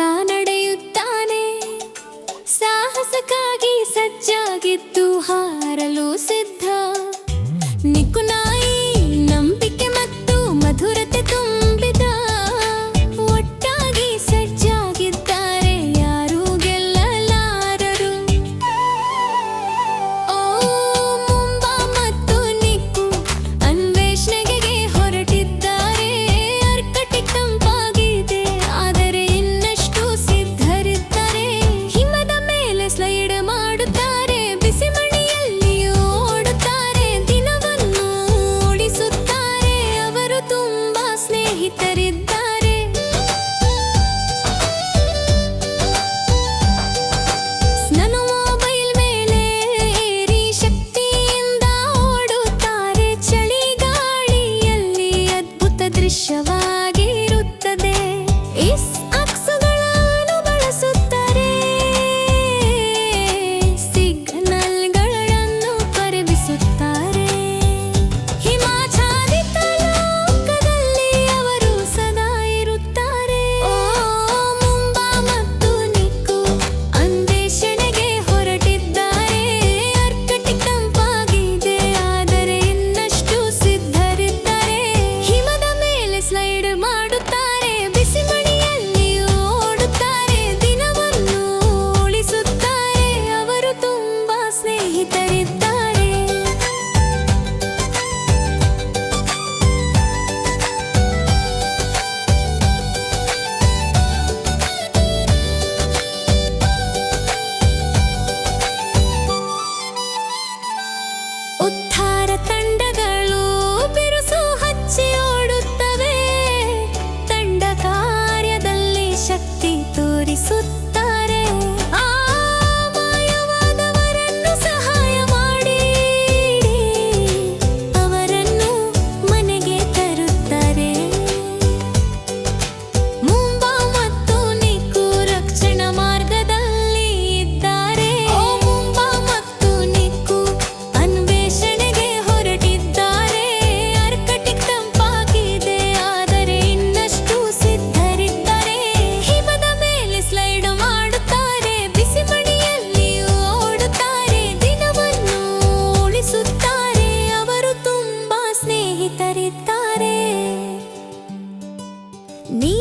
ನಡೆಯುತ್ತಾನೆ. ಸಾಹಸಕ್ಕಾಗಿ ಸಜ್ಜಾಗಿತ್ತು ಹಾರಲು ಸಿದ್ಧ. ನಿಖ Knee